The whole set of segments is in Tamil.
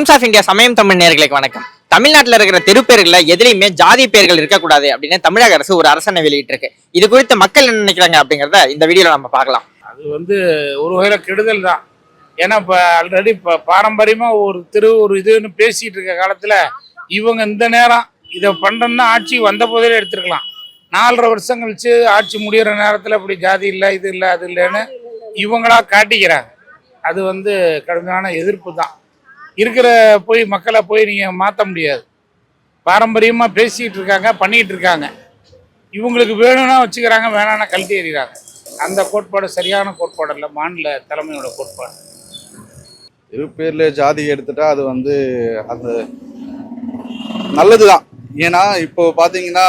டைம்ஸ் ஆஃப் இந்தியா சமயம் தமிழ் நேர்களுக்கு வணக்கம். தமிழ்நாட்டில் இருக்கிற தெருப்பேர்களில் எதுலையுமே ஜாதி பெயர்கள் இருக்கக்கூடாது அப்படின்னு தமிழக அரசு ஒரு அரசனை வெளியிட்டிருக்கு. இது குறித்து மக்கள் என்ன நினைக்கிறாங்க அப்படிங்கிறத இந்த வீடியோவில் நம்ம பார்க்கலாம். அது வந்து ஒரு வகையில் கெடுதல் தான். ஏன்னா இப்போ ஆல்ரெடி இப்போ பாரம்பரியமாக ஒரு தெரு ஒரு இதுன்னு பேசிகிட்டு இருக்க காலத்தில் இவங்க இந்த நேரம் இதை பண்ணுறோன்னா ஆட்சி வந்த போதிலே எடுத்துருக்கலாம். நாலரை வருஷம் கழிச்சு ஆட்சி முடிகிற நேரத்தில் இப்படி ஜாதி இல்லை இது இல்லை அது இல்லைன்னு இவங்களா காட்டிக்கிறாங்க. அது வந்து கடுமையான எதிர்ப்பு தான். இருக்கிற போய் மக்களை போய் நீங்கள் மாற்ற முடியாது. பாரம்பரியமாக பேசிக்கிட்டு இருக்காங்க பண்ணிக்கிட்டு இருக்காங்க. இவங்களுக்கு வேணும்னா வச்சுக்கிறாங்க வேணாம்னா கழட்டி எறிகிறாங்க. அந்த கோட்பாடு சரியான கோட்பாடு இல்லை மாநில தலைமையோட கோட்பாடு. இரு ஜாதி எடுத்துட்டா அது வந்து அந்த நல்லதுதான். ஏன்னா இப்போ பார்த்தீங்கன்னா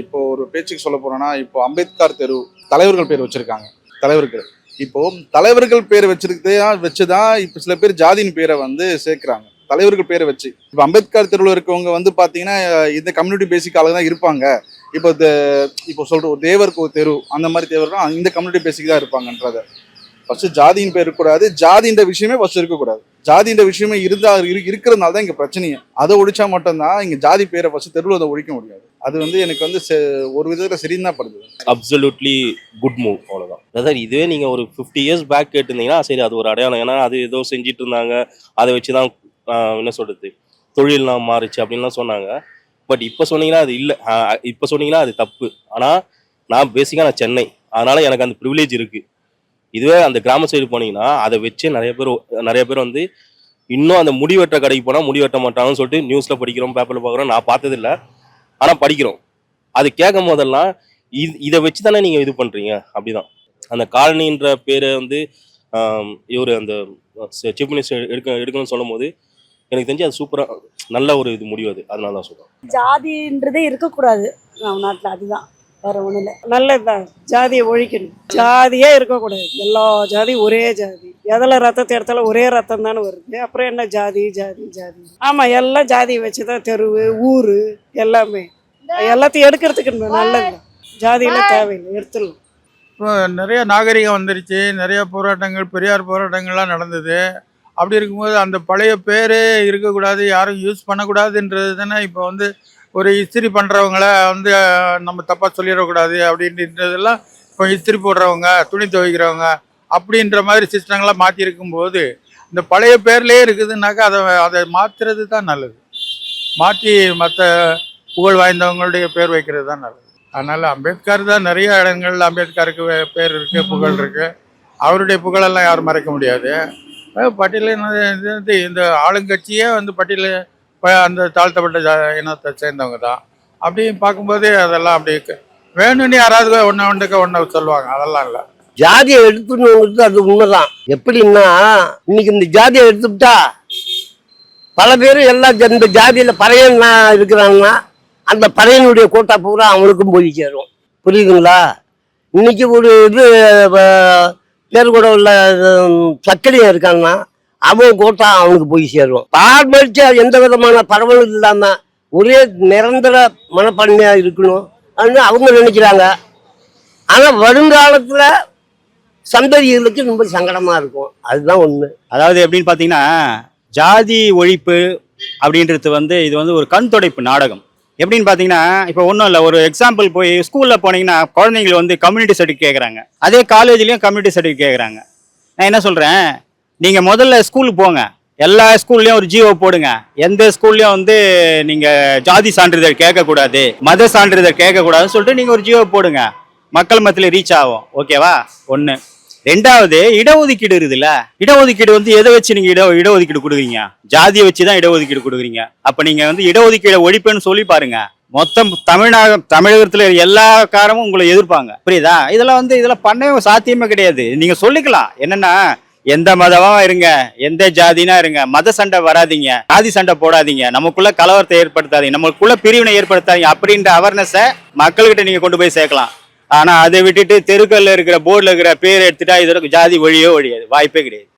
இப்போ ஒரு பேச்சுக்கு சொல்ல போகிறோன்னா இப்போ அம்பேத்கர் தெரு தலைவர்கள் பேர் வச்சுருக்காங்க தலைவர்கள். இப்போ தலைவர்கள் பேர் வச்சிருக்கதே வச்சுதான் இப்போ சில பேர் ஜாதியின் பேரை வந்து சேர்க்கிறாங்க. தலைவர்கள் பேரை வச்சு. இப்போ அம்பேத்கர் தெருவில் இருக்கவங்க வந்து பார்த்தீங்கன்னா இந்த கம்யூனிட்டி பேசிக் ஆளுங்க தான் இருப்பாங்க. இப்போ இப்போ சொல்கிற ஒரு தேவருக்கு ஒரு தெரு அந்த மாதிரி தேவர்னா இந்த கம்யூனிட்டி பேசிக் தான் இருப்பாங்கன்றத. ஃபர்ஸ்ட் ஜாதியின் பேர் இருக்கக்கூடாது. ஜாதின்ற விஷயமே ஃபர்ஸ்ட் இருக்கக்கூடாது. ஜாதின்ற விஷயமே இருந்தா இரு- இருக்கிறதுனால தான் இங்கே பிரச்சனையே. அதை ஒழிச்சா மட்டும்தான் இங்கே ஜாதி பேரை ஃபர்ஸ்ட் தெருவில் அதை ஒழிக்க முடியாது. அது வந்து எனக்கு வந்து ஒரு விதத்தில் சரின்னு தான் படுது. அப்சல்யூட்லி குட் மூவ் அவ்வளோதான் பிரதர் இதுவே நீங்கள் ஒரு ஃபிஃப்டி இயர்ஸ் பேக் கேட்டிருந்தீங்கன்னா சரி அது ஒரு அடையாளம். ஏன்னா அது ஏதோ செஞ்சுட்டு இருந்தாங்க அதை வச்சு தான் என்ன சொல்கிறது தொழிலெலாம் மாறுச்சு அப்படின்லாம் சொன்னாங்க. பட் இப்போ சொன்னீங்கன்னா அது இல்லை. இப்போ சொன்னீங்கன்னா அது தப்பு. ஆனால் நான் பேசிக்காக நான் சென்னை. அதனால் எனக்கு அந்த ப்ரிவிலேஜ் இருக்குது இதுவே அந்த கிராம சைடு போனீங்கன்னா அதை வச்சு நிறைய பேர் நிறைய பேர் வந்து இன்னும் அந்த முடிவெட்ட கடைக்கு போனால் முடி வெட்ட மாட்டாங்கன்னு சொல்லிட்டு நியூஸில் படிக்கிறோம் பேப்பரில் பார்க்குறோம். நான் பார்த்ததில்ல. ஆனால் படிக்கிறோம். அது கேட்கும் போதெல்லாம் இது இதை வச்சு தானே நீங்கள் இது பண்ணுறீங்க அப்படிதான். அந்த காலனின்ற பேரை வந்து இவர் அந்த சீஃப் மினிஸ்டர் எடுக்க எடுக்கணும்னு சொல்லும் போது எனக்கு தெரிஞ்சு அது சூப்பராக நல்ல ஒரு இது முடிவு அது. அதனால தான் சொல்கிறேன் ஜாதின்றதே இருக்கக்கூடாது நம்ம நாட்டில் அதுதான். வேற ஒன்றும் இல்லை. நல்லதுதான் ஜாதியை ஒழிக்கணும். ஜாதியே இருக்கக்கூடாது. எல்லா ஜாதியும் ஒரே ஜாதி. எதில் ரத்தத்தை எடுத்தாலும் ஒரே ரத்தம் தானே வருது. அப்புறம் என்ன ஜாதி ஜாதி ஜாதி? ஆமாம் எல்லாம் ஜாதியை வச்சு தான் தெருவு ஊர் எல்லாமே. எல்லாத்தையும் எடுக்கிறதுக்கு நல்லது ஜாதியெல்லாம் தேவையில்லை. எடுத்துடலாம். இப்போ நிறைய நாகரிகம் வந்துருச்சு. நிறைய போராட்டங்கள் பெரியார் போராட்டங்கள்லாம் நடந்தது. அப்படி இருக்கும்போது அந்த பழைய பேரே இருக்கக்கூடாது யாரும் யூஸ் பண்ணக்கூடாதுன்றது தானே இப்போ வந்து ஒரு இஸ்திரி பண்ணுறவங்கள வந்து நம்ம தப்பாக சொல்லிடக்கூடாது அப்படின்றதெல்லாம் இப்போ இஸ்திரி போடுறவங்க துணி துவைக்கிறவங்க அப்படின்ற மாதிரி சிஸ்டங்கள்லாம் மாற்றிருக்கும் போது இந்த பழைய பேர்லேயே இருக்குதுன்னாக்கா அதை அதை மாற்றுறது தான் நல்லது. மாற்றி மற்ற புகழ் வாய்ந்தவங்களுடைய பேர் வைக்கிறது தான் நல்லது. அதனால் அம்பேத்கர் தான் நிறைய இடங்கள்ல அம்பேத்கருக்கு பேர் இருக்கு புகழ் இருக்கு. அவருடைய புகழெல்லாம் யாரும் மறைக்க முடியாது. அஹ் இது இந்த ஆளுங்கட்சியே வந்து பட்டியல அந்த தாழ்த்தப்பட்ட ஜா- இனத்தை சேர்ந்தவங்க தான். அப்படின்னு பார்க்கும்போது அதெல்லாம் அப்படி வேணும்னு யாராவது ஒன்று ஒன்றுக்கு ஒன்று சொல்லுவாங்க அதெல்லாம் இல்லை. ஜாதியை எடுத்துன்னு அது உண்மைதான். எப்படின்னா இன்னைக்கு இந்த ஜாதியை எடுத்துக்கிட்டா பல பேர் எல்லாம் இந்த ஜாதியில் பறையன் இருக்கிறாங்கன்னா அந்த பறையனுடைய கோட்டா பூரா அவனுக்கும் போய் சேரும். புரியுதுங்களா? இன்னைக்கு ஒரு இது அஹ், பேர் கூட உள்ள சக்கரையும் இருக்கான்னா அவன் கோட்டா அவனுக்கு போய் சேரும். பார்மடிச்சா எந்த விதமான பரவலும் இல்லாம ஒரே நிரந்தர மனப்பான்மையா இருக்கணும். அப்படின்னு அவங்க நினைக்கிறாங்க. ஆனா வருங்காலத்துல சந்ததிகளுக்கு ரொம்ப சங்கடமா இருக்கும். அதுதான் ஒண்ணு. அதாவது எப்படின்னு பார்த்தீங்கன்னா ஜாதி ஒழிப்பு அப்படின்றது வந்து இது வந்து ஒரு கண் துடைப்பு நாடகம். எப்படின்னு பார்த்தீங்கன்னா இப்போ ஒன்றும் இல்லை. ஒரு எக்ஸாம்பிள் போய் ஸ்கூலில் போனீங்கன்னா குழந்தைங்களை வந்து கம்யூனிட்டி சர்டிஃபிகேட் கேட்குறாங்க அதே காலேஜ்லேயும் கம்யூனிட்டி சர்டிஃபிகேட் கேட்குறாங்க நான் என்ன சொல்கிறேன் நீங்கள் முதல்ல ஸ்கூலுக்கு போங்க. எல்லா ஸ்கூல்லையும் ஒரு ஜியோ போடுங்க. எந்த ஸ்கூல்லையும் வந்து நீங்கள் ஜாதி சான்றிதழ் கேட்கக்கூடாது மத சான்றிதழ் கேட்கக்கூடாதுன்னு சொல்லிட்டு நீங்கள் ஒரு ஜியோ போடுங்க. மக்கள் மத்தியில் ரீச் ஆகும். ஓகேவா ஒன்று ரெண்டாவது இடஒதுக்கீடு இருக்குதுல்ல? இடஒதுக்கீடு வந்து எதை வச்சு நீங்க இட இடஒதுக்கீடு கொடுக்குறீங்க? ஜாதியை வச்சு தான் இடஒதுக்கீடு கொடுக்குறீங்க. அப்ப நீங்க வந்து இடஒதுக்கீடு ஒழிப்புன்னு சொல்லி பாருங்க. மொத்தம் தமிழ்நாடு தமிழகத்துல எல்லா காரமும் உங்களை எதிர்ப்பாங்க. புரியுதா? இதெல்லாம் வந்து இதெல்லாம் பண்ணவே சாத்தியமே கிடையாது. நீங்க சொல்லிக்கலாம். என்னன்னா எந்த மதமா இருங்க எந்த ஜாதினா இருங்க மத சண்டை வராதீங்க ஜாதி சண்டை போடாதீங்க. நமக்குள்ள கலவரத்தை ஏற்படுத்தாதீங்க. நமக்குள்ள பிரிவினை ஏற்படுத்தாதீங்க. அப்படின்ற அவேர்னஸை மக்கள்கிட்ட நீங்க கொண்டு போய் சேர்க்கலாம். ஆனா அதை விட்டுட்டு தெருக்கல்ல இருக்கிற போர்டுல இருக்கிற பேர் எடுத்துட்டா இதோட ஜாதி ஒழியோ ஒழியாது. வாய்ப்பே கிடையாது.